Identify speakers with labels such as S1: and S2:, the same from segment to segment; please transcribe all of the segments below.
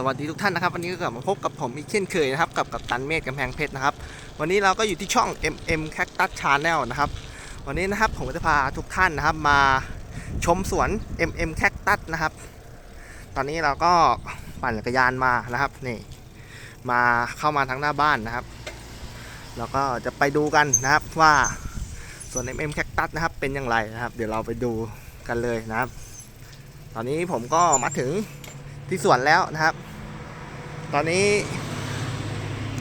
S1: สวัสดีทุกท่านนะครับวันนี้ก็กลับมาพบกับผมอีกเช่นเคยนะครับกับกับตันเมธกำแพงเพชรนะครับ วันนี้เราก็อยู่ที่ช่อง MM Cactus Channel นะครับวันนี้นะครับผมจะพาทุกท่านนะครับมาชมสวน MM Cactus นะครับ ตอนนี้เราก็ปั่นจักรยานมานะครับนี่มาเข้ามาทางหน้าบ้านนะครับเราก็จะไปดูกันนะครับว่าสวน MM Cactus นะครับเป็นอย่างไรนะครับ เดี๋ยวเราไปดูกันเลยนะครับ ตอนนี้ผมก็มาถึง ที่สวนแล้วนะครับ ตอนนี้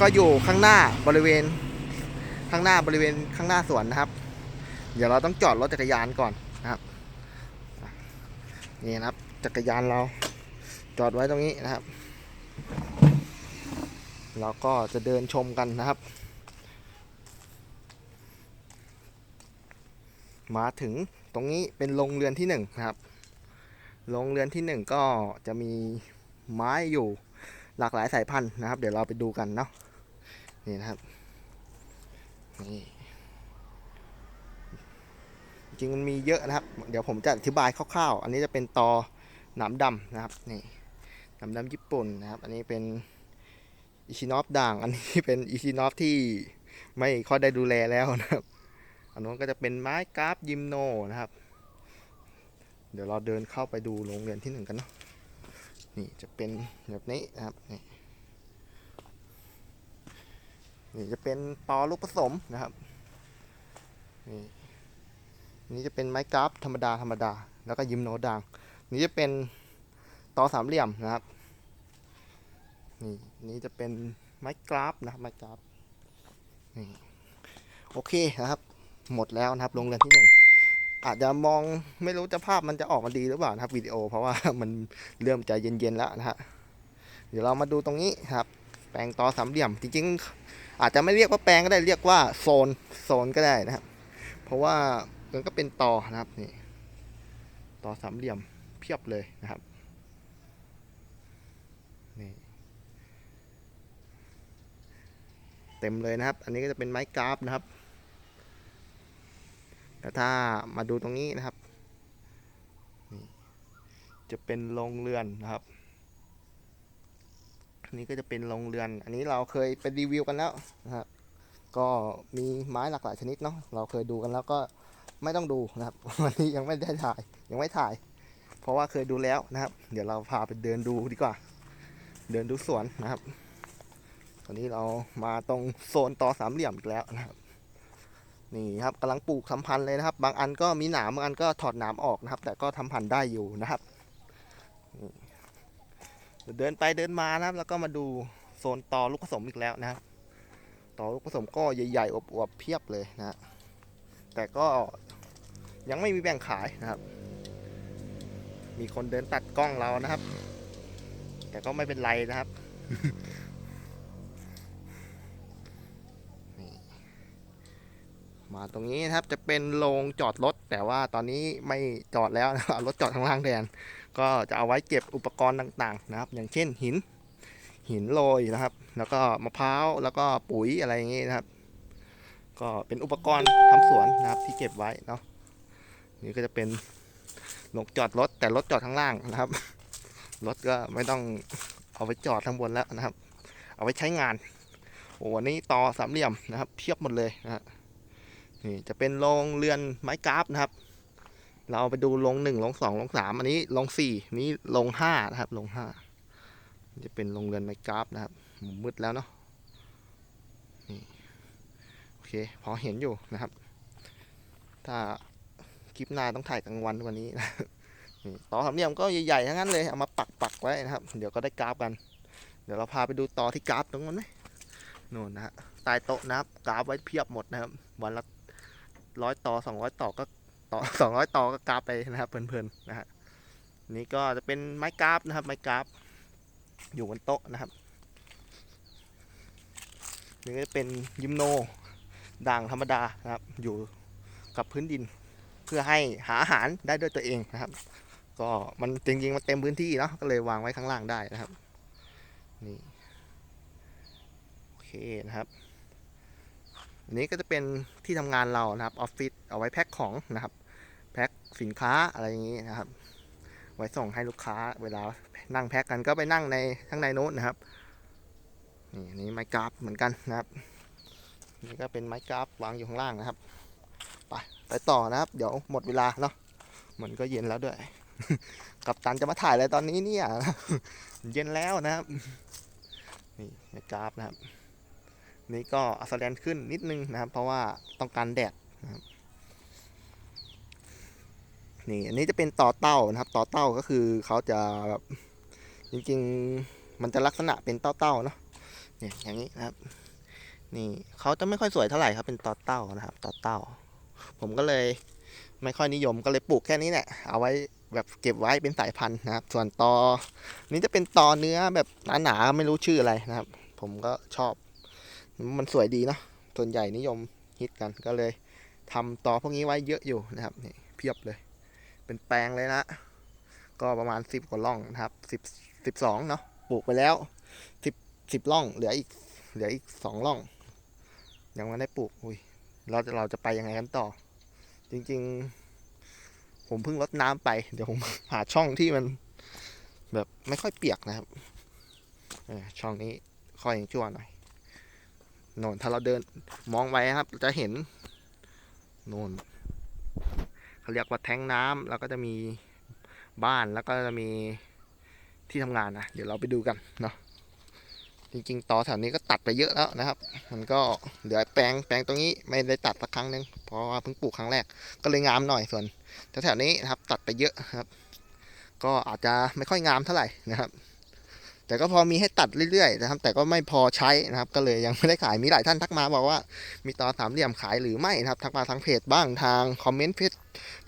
S1: ก็อยู่ข้างหน้าบริเวณข้างหน้าบริเวณข้างหน้าสวนนะครับ เดี๋ยวเราต้องจอดรถจักรยานก่อนนะครับ นี่นะครับ จักรยานเราจอดไว้ตรงนี้นะครับ เราก็จะเดินชมกันนะครับ มาถึงตรงนี้เป็นโรงเรือนที่หนึ่งนะครับ โรงเรือนที่หนึ่งก็จะมีไม้อยู่หลากหลายสายพันธุ์นะครับ เดี๋ยวเราไปดูกันเนาะนี่นะครับนี่จริงมันมีเยอะนะครับ เดี๋ยวผมจะอธิบายคร่าวๆ อันนี้จะเป็นตอหนามดำนะครับนี่หนามดำญี่ปุ่นนะครับ อันนี้เป็นอิชินอฟด่าง อันนี้เป็นอิชินอฟที่ไม่ค่อยได้ดูแลแล้วนะครับ อันนู้นก็จะเป็นไม้กราฟยิมโนนะครับ เดี๋ยวเราเดินเข้าไปดูโรงเรียนที่หนึ่งกันเนาะนี่จะเป็นแบบนี้นะครับนี่นี่จะเป็นตอลูกผสมนะครับนี่นี่จะเป็นไม้กราฟธรรมดาธรรมดา แล้วก็ยิมโนด่างนี่จะเป็นตอสามเหลี่ยมนะครับนี่นี่จะเป็นไม้กราฟนะครับไม้กราฟนี่โอเคนะครับ หมดแล้วนะครับโรงเรียนที่หนึ่ง อาจจะมองไม่รู้จะภาพมันจะออกมาดีหรือเปล่านะครับวิดีโอ เพราะว่ามันเริ่มจะเย็นๆแล้วนะฮะเดี๋ยวเรามาดูตรงนี้ครับ แปลงต่อสามเหลี่ยม จริง ๆ อาจจะไม่เรียกว่าแปลงก็ได้เรียกว่าโซนโซนก็ได้นะครับ เพราะว่ามันก็เป็นต่อนะครับนี่ต่อสามเหลี่ยมเพียบเลยนะครับนี่เต็มเลยนะครับ อันนี้ก็จะเป็นไม้กราฟนะครับ แต่ถ้ามาดูตรงนี้นะครับนี่จะเป็นโรงเรือนนะครับอันนี้ก็จะเป็นโรงเรือน อันนี้เราเคยไปรีวิวกันแล้วนะครับ ก็มีไม้หลากหลายชนิดเนาะ เราเคยดูกันแล้วก็ไม่ต้องดูนะครับ วันนี้ยังไม่ได้ถ่าย ยังไม่ถ่าย เพราะว่าเคยดูแล้วนะครับ เดี๋ยวเราพาไปเดินดูดีกว่า เดินดูสวนนะครับ ตอนนี้เรามาตรงโซนต่อสามเหลี่ยมอีกแล้วนะครับ นี่ครับกำลังปลูกทำพันธุ์เลยนะครับ บางอันก็มีหนามบางอันก็ถอดหนามออกนะครับ แต่ก็ทำพันธุ์ได้อยู่นะครับ เดินไปเดินมานะครับ แล้วก็มาดูโซนตอลูกผสมอีกแล้วนะครับตอลูกผสมก็ใหญ่ๆอวบๆเพียบเลยนะฮะแต่ก็ยังไม่มีแบ่งขายนะครับ มีคนเดินตัดกล้องเรานะครับ แต่ก็ไม่เป็นไรนะครับ มาตรงนี้นะครับจะเป็นโรงจอดรถ แต่ว่าตอนนี้ไม่จอดแล้วนะครับรถจอดข้างล่างแทนก็จะเอาไว้เก็บอุปกรณ์ต่างๆนะครับ อย่างเช่นหิน หินโรยนะครับ แล้วก็มะพร้าวแล้วก็ปุ๋ยอะไรอย่างงี้นะครับ ก็เป็นอุปกรณ์ทำสวนนะครับที่เก็บไว้เนาะนี่ก็จะเป็นโรงจอดรถ แต่รถจอดข้างล่างนะครับรถก็ไม่ต้องเอาไปจอดข้างบนแล้วนะครับ เอาไว้ใช้งานโอ้วันนี้ต่อสามเหลี่ยมนะครับเพียบหมดเลยนะฮะ นี่จะเป็นโรงเรือนไม้กราฟนะครับ เราไปดูโรงหนึ่งโรงสองโรงสามอันนี้โรงสี่นี้โรงห้านะครับโรงห้าจะเป็นโรงเรือนไม้กราฟนะครับมืดแล้วเนาะนี่โอเคพอเห็นอยู่นะครับ ถ้าคลิปหน้าต้องถ่ายกลางวันว่านี้นะต่อสามเหลี่ยมก็ใหญ่ๆทั้งนั้นเลยเอามาปักปักๆไว้นะครับ เดี๋ยวก็ได้กราฟกัน เดี๋ยวเราพาไปดูต่อที่กราฟตรงนั้นไหมนู่นนะฮะใต้โต๊ะนะครับกราฟไว้เพียบหมดนะครับวันละ ร้อยต่อสองร้อยต่อก็ต่อสองร้อยต่อก็กราฟไปนะครับเพลินๆนะฮะนี่ก็จะเป็นไม้กราฟนะครับ ไม้กราฟ อยู่บนโต๊ะนะครับนี่ก็จะเป็นยิมโนด่างธรรมดานะครับ อยู่กับพื้นดิน เพื่อให้หาอาหารได้ด้วยตัวเองนะครับ ก็มันจริงๆมันเต็มพื้นที่เนาะก็เลยวางไว้ข้างล่างได้นะครับนี่โอเคนะครับ อันนี้ก็จะเป็นที่ทำงานเรานะครับออฟฟิศเอาไว้แพ็คของนะครับ แพ็คสินค้าอะไรอย่างนี้นะครับ ไว้ส่งให้ลูกค้าเวลานั่งแพ็กกันก็ไปนั่งในข้างในโน้นนะครับนี่อันนี่ไม้กราฟเหมือนกันนะครับนี่ก็เป็นไม้กราฟวางอยู่ข้างล่างนะครับไปไปต่อนะครับ เดี๋ยวหมดเวลาเนาะมันก็เย็นแล้วด้วย กับตันจะมาถ่ายอะไรตอนนี้เนี่ยเย็นแล้วนะครับ นี่ไม้กราฟนะครับ นี่ก็อัสแลนขึ้นนิดนึงนะครับ เพราะว่าต้องการแดดนะครับนี่อันนี้จะเป็นต่อเต้านะครับ ต่อเต้าก็คือเขาจะแบบจริงๆมันจะลักษณะเป็นเต้าๆเนาะเนี่ยอย่างนี้นะครับ นี่เขาจะไม่ค่อยสวยเท่าไหร่ครับเป็นต่อเต้านะครับ ต่อเต้า ผมก็เลยไม่ค่อยนิยมก็เลยปลูกแค่นี้แหละเอาไว้แบบเก็บไว้เป็นสายพันธุ์นะครับ ส่วนตอนี้จะเป็นตอเนื้อแบบหนาๆไม่รู้ชื่ออะไรนะครับ ผมก็ชอบ มันสวยดีเนาะส่วนใหญ่นิยมฮิตกันก็เลยทำต่อพวกนี้ไว้เยอะอยู่นะครับนี่เพียบเลย เป็นแปลงเลยนะ ก็ประมาณสิบกว่าร่องนะครับสิบสิบสองเนาะปลูกไปแล้วสิบสิบร่อง เหลืออีกเหลืออีกสองร่อง ยังไม่ได้ปลูกอุ้ยเราจะเราจะไปยังไงกันต่อ จริง ๆ ผมเพิ่งรดน้ำไป เดี๋ยวผมหาช่องที่มัน แบบไม่ค่อยเปียกนะครับช่องนี้ค่อยชั่วหน่อย โน่นถ้าเราเดินมองไปครับ จะเห็นโน่นเขาเรียกว่าแท้งน้ำแล้วก็จะมีบ้านแล้วก็จะมีที่ทำงานนะเดี๋ยวเราไปดูกันเนาะจริงๆต่อแถวนี้ก็ตัดไปเยอะแล้วนะครับ มันก็เหลือแปลงแปลงตรงนี้ไม่ได้ตัดสักครั้งหนึงเพราะว่าเพิ่งปลูกครั้งแรกก็เลยงามหน่อยส่วนแถวๆนี้นะครับตัดไปเยอะครับ ก็อาจจะไม่ค่อยงามเท่าไหร่นะครับ แต่ก็พอมีให้ตัดเรื่อยๆนะครับแต่ก็ไม่พอใช้นะครับ ก็เลยยังไม่ได้ขายมีหลายท่านทักมาบอกว่า มีต่อสามเหลี่ยมขายหรือไม่นะครับทักมาทางเพจบ้างทางคอมเมนต์เฟซ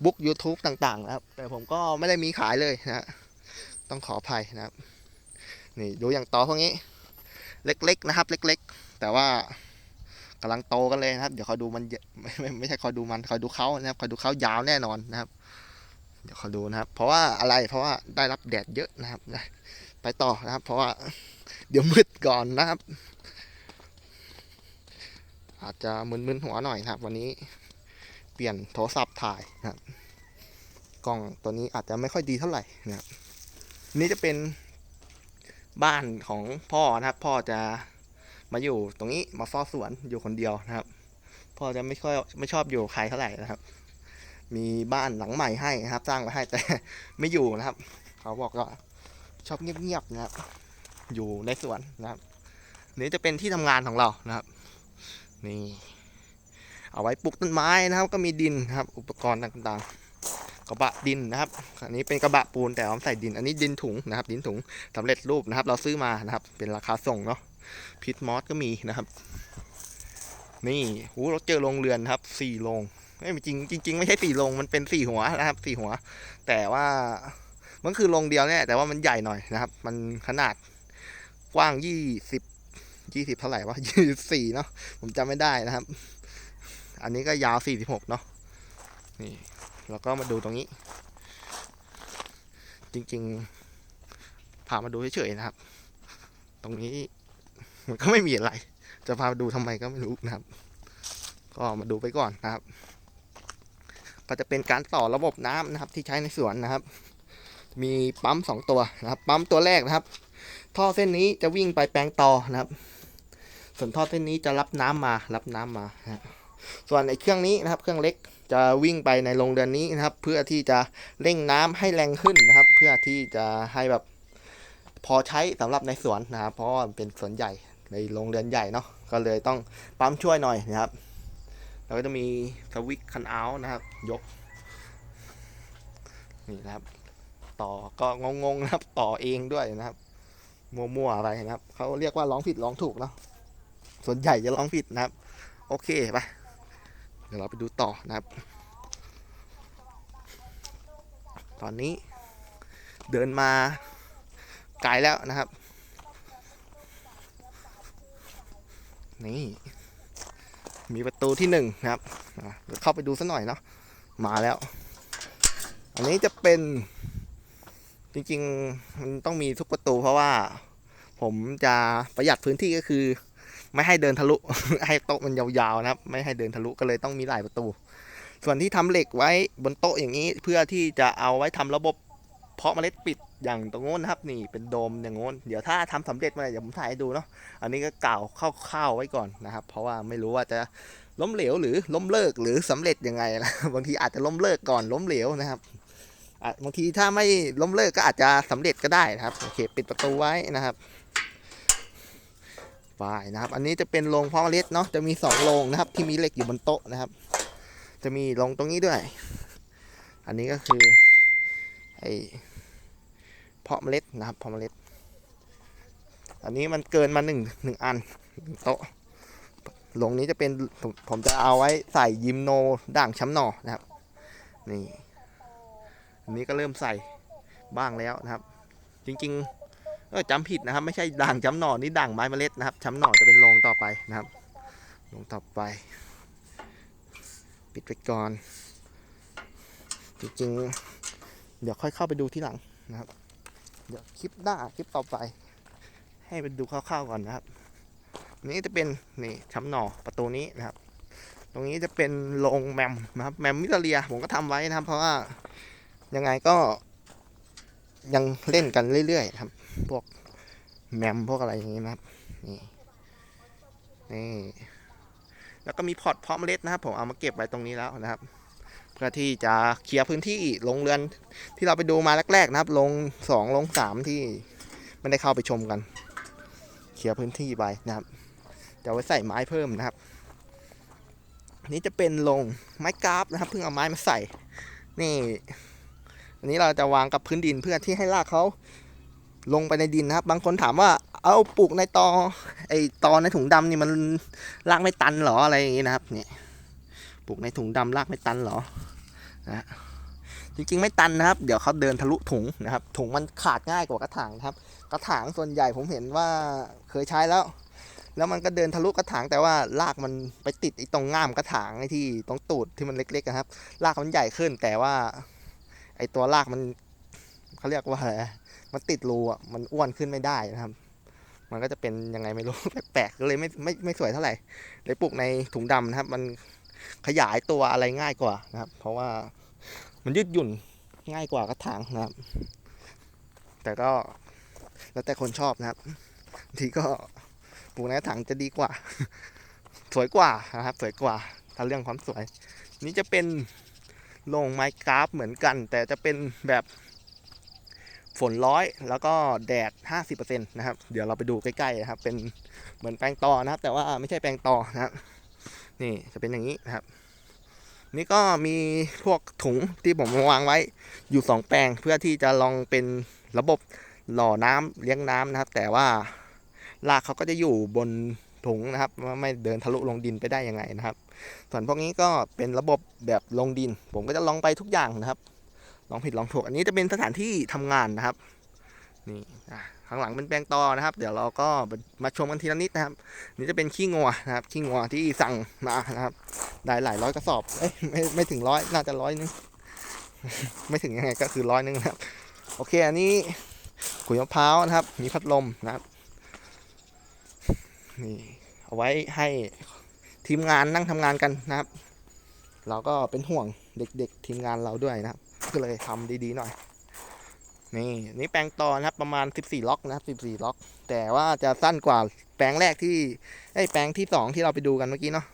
S1: บุ๊กยูทูบต่างๆนะครับ แต่ผมก็ไม่ได้มีขายเลยนะต้องขออภัยนะครับ นี่ดูอย่างต่อพวกนี้ เล็กๆนะครับ เล็กๆ แต่ว่ากำลังโตกันเลยนะครับ เดี๋ยวคอยดูมันไม่ไม่ใช่คอยดูมันคอยดูเขานะครับคอยดูเขายาวแน่นอนนะครับ เดี๋ยวคอยดูนะครับ เพราะว่าอะไรเพราะว่าได้รับแดดเยอะนะครับ ไปต่อนะครับ เพราะว่าเดี๋ยวมืดก่อนนะครับ อาจจะมึนๆหัวหน่อยนะครับ วันนี้เปลี่ยนโทรศัพท์ถ่ายนะครับกล้องตัวนี้อาจจะไม่ค่อยดีเท่าไหร่นะครับนี่จะเป็นบ้านของพ่อนะครับ พ่อจะมาอยู่ตรงนี้มาเฝ้าสวนอยู่คนเดียวนะครับ พ่อจะไม่ค่อยไม่ชอบอยู่ใครเท่าไหร่นะครับ มีบ้านหลังใหม่ให้นะครับ สร้างมาให้แต่ไม่อยู่นะครับ เขาบอกว่า ชอบเงียบๆนะครับ อยู่ในสวนนะครับนี่จะเป็นที่ทำงานของเรานะครับ นี่ เอาไว้ปลูกต้นไม้นะครับ ก็มีดินครับ อุปกรณ์ต่างๆ กระบะดินนะครับ อันนี้เป็นกระบะปูนแต่เอาใส่ดิน อันนี้ดินถุงนะครับ ดินถุงสำเร็จรูปนะครับ เราซื้อมานะครับ เป็นราคาส่งเนาะพิทมอสก็มีนะครับ นี่หูเราเจอโรงเรือนครับสี่โรงไม่จริงจริง ๆ ไม่ใช่สี่โรงมันเป็นสี่หัวนะครับสี่หัว แต่ว่า มันคือโรงเดียวเนี่ยแต่ว่ามันใหญ่หน่อยนะครับ มันขนาดกว้างยี่สิบยี่สิบเท่าไหร่วะยี่สิบสี่เนาะผมจำไม่ได้นะครับ อันนี้ก็ยาวสี่สิบหกเนาะนี่แล้วก็มาดูตรงนี้ จริงๆพามาดูเฉยๆนะครับ ตรงนี้มันก็ไม่มีอะไร จะพามาดูทำไมก็ไม่รู้นะครับ ก็มาดูไปก่อนนะครับ ก็จะเป็นการต่อระบบน้ำนะครับ ที่ใช้ในสวนนะครับ มีปั๊มสองตัวนะครับปั๊มตัวแรกนะครับ ท่อเส้นนี้จะวิ่งไปแปลงต่อนะครับ ส่วนท่อเส้นนี้จะรับน้ำมารับน้ำมานะส่วนไอ้เครื่องนี้นะครับ เครื่องเล็กจะวิ่งไปในโรงเรือนนี้นะครับ เพื่อที่จะเร่งน้ำให้แรงขึ้นนะครับ เพื่อที่จะให้แบบพอใช้สำหรับในสวนนะครับ เพราะว่าเป็นสวนใหญ่ในโรงเรือนใหญ่เนาะก็เลยต้องปั๊มช่วยหน่อยนะครับแล้วก็จะมีสวิตช์คันเอาท์นะครับ ยก นี่นะครับ ต่อก็งงๆนะครับ ต่อเองด้วยนะครับ มั่วๆอะไรนะครับเขาเรียกว่าร้องผิดร้องถูกเนาะส่วนใหญ่จะร้องผิดนะครับ โอเคไปเดี๋ยวเราไปดูต่อนะครับ ตอนนี้เดินมาไกลแล้วนะครับ นี่ มีประตูที่หนึ่งนะครับเดี๋ยวเข้าไปดูสักหน่อยเนาะมาแล้ว อันนี้จะเป็น จริงๆมันต้องมีทุกประตูเพราะว่า ผมจะประหยัดพื้นที่ก็คือ ไม่ให้เดินทะลุ ให้โต๊ะมันยาวๆนะครับ ไม่ให้เดินทะลุก็เลยต้องมีหลายประตู ส่วนที่ทำเหล็กไว้บนโต๊ะอย่างนี้เพื่อที่จะเอาไว้ทำระบบเพาะเมล็ดปิดอย่างตรงโน้นนะครับนี่เป็นโดมอย่างโน้นเดี๋ยวถ้าทำสำเร็จมื่อไหร่เดี๋ยวผมถ่ายให้ดูเนาะอันนี้ก็กล่าวคร่าวๆไว้ก่อนนะครับ เพราะว่าไม่รู้ว่าจะล้มเหลวหรือล้มเลิกหรือสำเร็จยังไงนะบางทีอาจจะล้มเลิกก่อนล้มเหลวนะครับ บางทีถ้าไม่ล้มเลิกก็อาจจะสำเร็จก็ได้นะครับโอเคปิดประตูไว้นะครับไปนะครับ อันนี้จะเป็นโรงเพาะเมล็ดเนาะจะมีสองโรงนะครับ ที่มีเหล็กอยู่บนโต๊ะนะครับ จะมีโรงตรงนี้ด้วย อันนี้ก็คือไอเพาะเมล็ดนะครับเพาะเมล็ด อันนี้มันเกินมาหนึ่งหนึ่งอันหนึ่งโต๊ะลงนี้จะเป็นผมผมจะเอาไว้ใส่ยิมโนด่างช้ำหนอนะครับ นี่ นนี้ก็เริ่มใส่บ้างแล้วนะครับ จริงๆเออจำผิดนะครับ ไม่ใช่ด่างช้ำหน่อนี่ด่างไม้เมล็ดนะครับช้ำหน่อจะเป็นโรงต่อไปนะครับโรงต่อไป ปิดไปก่อน จริงๆ เดี๋ยวค่อยเข้าไปดูที่หลังนะครับ เดี๋ยวคลิปหน้าคลิปต่อไป ให้ไปดูคร่าวๆก่อนนะครับ นี่จะเป็นนี่ช้ำหน่อประตูนี้นะครับ ตรงนี้จะเป็นโรงแมมนะครับ แมมมิเตเรีย ผมก็ทำไว้นะครับ เพราะว่า ยังไงก็ยังเล่นกันเรื่อยๆครับ พวกแมมพวกอะไรอย่างนี้นะครับ นี่นี่แล้วก็มีพอร์ตเพาะเมล็ดนะครับ ผมเอามาเก็บไว้ตรงนี้แล้วนะครับ เพื่อที่จะเคลียร์พื้นที่โรงเรือนที่เราไปดูมาแรกๆนะครับ ลงสองลงสามที่ไม่ได้เข้าไปชมกัน เคลียร์พื้นที่ไปนะครับจะไว้ใส่ไม้เพิ่มนะครับนนี้จะเป็นลงไม้กราฟนะครับเพิ่งเอาไม้มาใส่ นี่ อันนี้เราจะวางกับพื้นดินเพื่อที่ให้รากเขาลงไปในดินนะครับ บางคนถามว่าเอาปลูกในตอไอตอในถุงดำนี่มันรากไม่ตันหรออะไรอย่างงี้นะครับเนี่ยปลูกในถุงดำรากไม่ตันหรอนะจริงๆไม่ตันนะครับ เดี๋ยวเขาเดินทะลุถุงนะครับ ถุงมันขาดง่ายกว่ากระถางนะครับ กระถางส่วนใหญ่ผมเห็นว่าเคยใช้แล้ว แล้วมันก็เดินทะลุกระถางแต่ว่ารากมันไปติดไอ้ตรงง่ามกระถางไอ้ที่ตรงตูดที่มันเล็กๆนะครับ รากมันใหญ่ขึ้นแต่ว่า ไอตัวรากมันเขาเรียกว่าอะไรมันติดรูอะมันอ้วนขึ้นไม่ได้นะครับ มันก็จะเป็นยังไงไม่รู้แปลกๆก็เลยไม่ไม่ไม่สวยเท่าไหร่เลยปลูกในถุงดำนะครับ มันขยายตัวอะไรง่ายกว่านะครับ เพราะว่ามันยืดหยุ่นง่ายกว่ากระถางนะครับ แต่ก็แล้วแต่คนชอบนะครับทีก็ปลูกในกระถางจะดีกว่า สวยกว่านะครับ สวยกว่าถ้าเรื่องความสวย นี่จะเป็น โรงไม้กราฟเหมือนกัน แต่จะเป็นแบบฝนร้อยแล้วก็แดด 50%นะครับ เดี๋ยวเราไปดูใกล้ๆนะครับ เป็นเหมือนแปลงตอนะครับ แต่ว่าไม่ใช่แปลงตอนะครับ นี่จะเป็นอย่างนี้นะครับ นี่ก็มีพวกถุงที่ผมวางไว้อยู่ 2 แปลงเพื่อที่จะลองเป็นระบบหล่อน้ำเลี้ยงน้ำนะครับ แต่ว่ารากเขาก็จะอยู่บนถุงนะครับ ไม่เดินทะลุลงดินไปได้ยังไงนะครับ ส่วนพวกนี้ก็เป็นระบบแบบลงดิน ผมก็จะลองไปทุกอย่างนะครับ ลองผิดลองถูก อันนี้จะเป็นสถานที่ทำงานนะครับ นี่ข้างหลังเป็นแปลงตอนะครับ เดี๋ยวเราก็มาชมกันทีละนิดนะครับ นี่จะเป็นขี้งัวนะครับ ขี้งัวที่สั่งมานะครับ ได้หลายร้อยกระสอบ เอ้ยไม่ไม่ถึงร้อย น่าจะร้อยนึง ไม่ถึงยังไงก็คือร้อยนึงนะครับ โอเค อันนี้ขุยมะพร้าวนะครับ มีพัดลมนะครับ นี่เอาไว้ให้ ทีมงานนั่งทำงานกันนะครับ เราก็เป็นห่วงเด็กๆ ทีมงานเราด้วยนะครับ ก็เลยทำดีๆหน่อย นี่นี่แปลงต่อนะครับประมาณ 14 ล็อกนะครับ 14 ล็อก แต่ว่าจะสั้นกว่าแปลงแรกที่ไอ้แปลงที่ 2 ที่เราไปดูกันเมื่อกี้เนาะ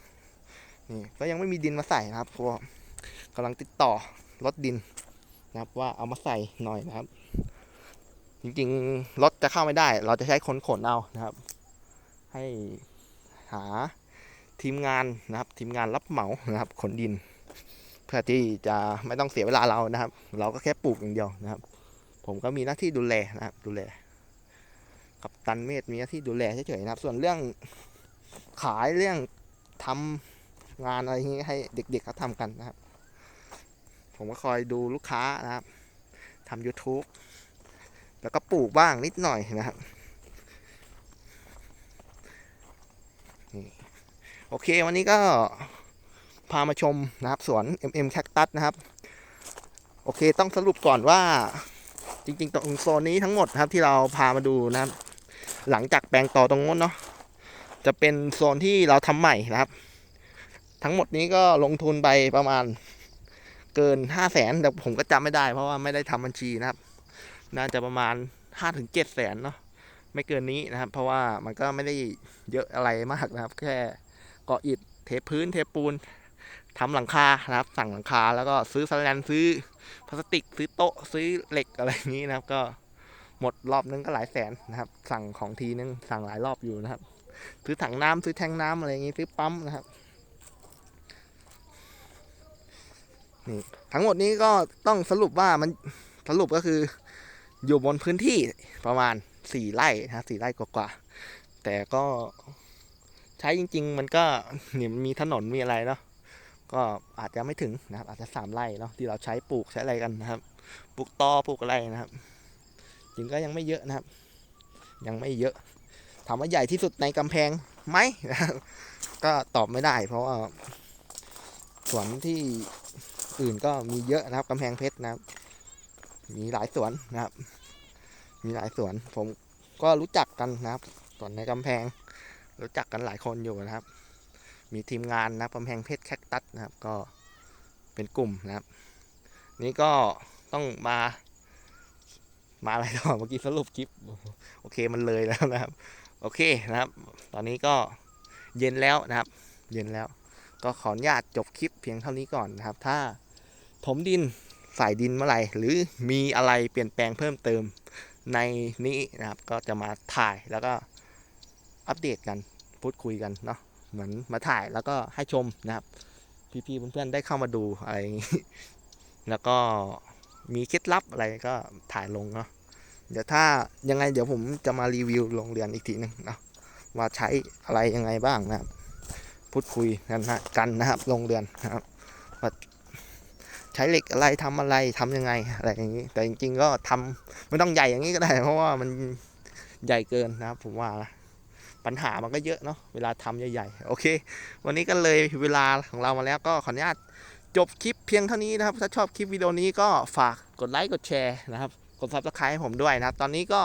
S1: นี่ก็ยังไม่มีดินมาใส่นะครับเพราะกำลังติดต่อรถดินนะครับว่าเอามาใส่หน่อยนะครับ จริงๆรถจะเข้าไม่ได้ เราจะใช้คนขนเอานะครับ ให้หา ทีมงานนะครับ ทีมงานรับเหมานะครับขนดิน เพื่อที่จะไม่ต้องเสียเวลาเรานะครับ เราก็แค่ปลูกอย่างเดียวนะครับ ผมก็มีหน้าที่ดูแลนะครับ ดูแล กับตันเมธมีหน้าที่ดูแลเฉยๆนะครับ ส่วนเรื่องขายเรื่องทำงานอะไรอย่างนี้ให้เด็กๆเขาทำกันนะครับ ผมก็คอยดูลูกค้านะครับทำ YouTube แล้วก็ปลูกบ้างนิดหน่อยนะครับนี่โอเควันนี้ก็พามาชมนะครับสวน MM Cactus นะครับ โอเคต้องสรุปก่อนว่าจริง ๆ ตรงโซนนี้ทั้งหมดนะครับที่เราพามาดูนะครับ หลังจากแปลงต่อตรงนู้นเนาะจะเป็นโซนที่เราทำใหม่นะครับ ทั้งหมดนี้ก็ลงทุนไปประมาณเกินห้าแสนแต่ผมก็จำไม่ได้ เพราะว่าไม่ได้ทำบัญชีนะครับ น่าจะประมาณห้าถึงเจ็ดแสนเนาะไม่เกินนี้นะครับ เพราะว่ามันก็ไม่ได้เยอะอะไรมากนะครับ แค่ ก่ออิฐเทพื้นเทปูนทำหลังคานะครับ สั่งหลังคาแล้วก็ซื้อสแลนซื้อพลาสติก ซื้อโต๊ะซื้อเหล็กอะไรอย่างนี้นะครับ ก็หมดรอบนึงก็หลายแสนนะครับ สั่งของทีนึงสั่งหลายรอบอยู่นะครับ ซื้อถังน้ำซื้อแทงน้ำอะไรอย่างนี้ซื้อปั๊มนะครับนี่ทั้งหมดนี้ก็ต้องสรุปว่ามันสรุปก็คืออยู่บนพื้นที่ประมาณสี่ไร่นะสี่ไร่กว่าๆแต่ก็ ใช้จริง ๆ มันก็เนี่ยมันมีถนนมีอะไรเนาะก็อาจจะไม่ถึงนะครับ อาจจะสามไร่เนาะที่เราใช้ปลูกใช้อะไรกันนะครับ ปลูกตอปลูกอะไรนะครับจริงก็ยังไม่เยอะนะครับ ยังไม่เยอะถามว่าใหญ่ที่สุดในกำแพงไหมก็ตอบไม่ได้ เพราะว่าสวนที่อื่นก็มีเยอะนะครับกำแพงเพชรนะครับ มีหลายสวนนะครับ มีหลายสวน ผมก็รู้จักกันนะครับสวนในกำแพง รู้จักกันหลายคนอยู่นะครับ มีทีมงานนะครับกำแพงเพชรแคคตัสนะครับ ก็เป็นกลุ่มนะครับ นี่ก็ต้องมา มาอะไรต่อเมื่อกี้สรุปคลิป โอเคมันเลยแล้วนะครับ โอเคนะครับ ตอนนี้ก็เย็นแล้วนะครับ เย็นแล้ว ก็ขออนุญาตจบคลิปเพียงเท่านี้ก่อนนะครับ ถ้าถมดินใส่ดินเมื่อไหร่หรือมีอะไรเปลี่ยนแปลงเพิ่มเติมในนี้นะครับ ก็จะมาถ่ายแล้วก็ อัปเดตกันพูดคุยกันเนาะเหมือนมาถ่ายแล้วก็ให้ชมนะครับ พี่ๆเพื่อนๆได้เข้ามาดูอะไรอย่างนี้แล้วก็มีเคล็ดลับอะไรก็ถ่ายลงเนาะเดี๋ยวถ้ายังไงเดี๋ยวผมจะมารีวิวโรงเรียนอีกทีหนึงเนาะว่าใช้อะไรยังไงบ้างนะครับ พูดคุยกันนะกันนะครับโรงเรือนนะครับว่าใช้เหล็กอะไรทำอะไรทำยังไงอะไรอย่างนี้ แต่จริงๆก็ทำไม่ต้องใหญ่อย่างนี้ก็ได้ เพราะว่ามันใหญ่เกินนะครับผมว่านะ ปัญหามันก็เยอะเนาะเวลาทำใหญ่ๆ โอเค วันนี้ก็เลยเวลาของเรามาแล้วก็ขออนุญาตจบคลิปเพียงเท่านี้นะครับ ถ้าชอบคลิปวิดีโอนี้ก็ฝากกดไลค์กดแชร์นะครับ กดซับสไครต์ให้ผมด้วยนะครับ ตอนนี้ก็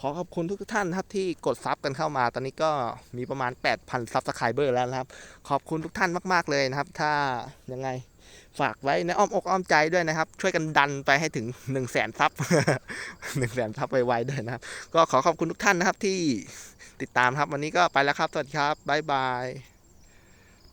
S1: ขอขอบคุณทุกท่านครับที่กดซับกันเข้ามา ตอนนี้ก็มีประมาณ 8,000ซับสไครเบอร์แล้วนะครับ ขอบคุณทุกท่านมาก ๆเลยนะครับ ถ้ายังไง ฝากไว้ในอ้อมอกอ้อมใจด้วยนะครับ ช่วยกันดันไปให้ถึง1นึ่งแสนซับหนึ่งแสนซับไวๆด้วยนะครับ ก็ขอขอบคุณทุกท่านนะครับที่ติดตามครับ วันนี้ก็ไปแล้วครับ สวัสดีครับบ๊ายบาย